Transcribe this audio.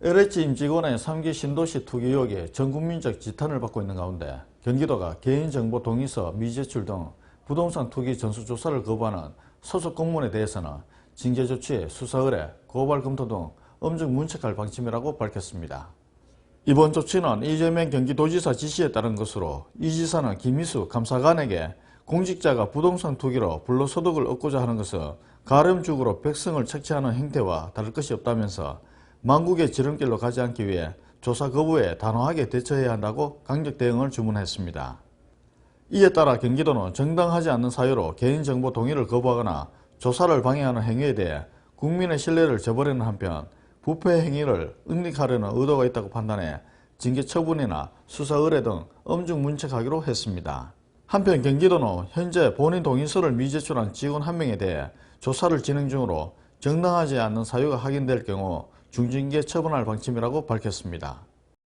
LH 임직원의 3기 신도시 투기 의혹이 전국민적 지탄을 받고 있는 가운데 경기도가 개인정보 동의서 미제출 등 부동산 투기 전수조사를 거부하는 소속 공무원에 대해서는 징계조치, 수사 의뢰, 고발 검토 등 엄중 문책할 방침이라고 밝혔습니다. 이번 조치는 이재명 경기도지사 지시에 따른 것으로 이 지사는 김희수 감사관에게 공직자가 부동산 투기로 불로소득을 얻고자 하는 것은 가름죽으로 백성을 착취하는 행태와 다를 것이 없다면서 망국의 지름길로 가지 않기 위해 조사 거부에 단호하게 대처해야 한다고 강력 대응을 주문했습니다. 이에 따라 경기도는 정당하지 않는 사유로 개인정보 동의를 거부하거나 조사를 방해하는 행위에 대해 국민의 신뢰를 저버리는 한편 부패 행위를 은닉하려는 의도가 있다고 판단해 징계 처분이나 수사 의뢰 등 엄중 문책하기로 했습니다. 한편 경기도는 현재 본인 동의서를 미제출한 직원 한 명에 대해 조사를 진행 중으로 정당하지 않는 사유가 확인될 경우 중징계 처분할 방침이라고 밝혔습니다.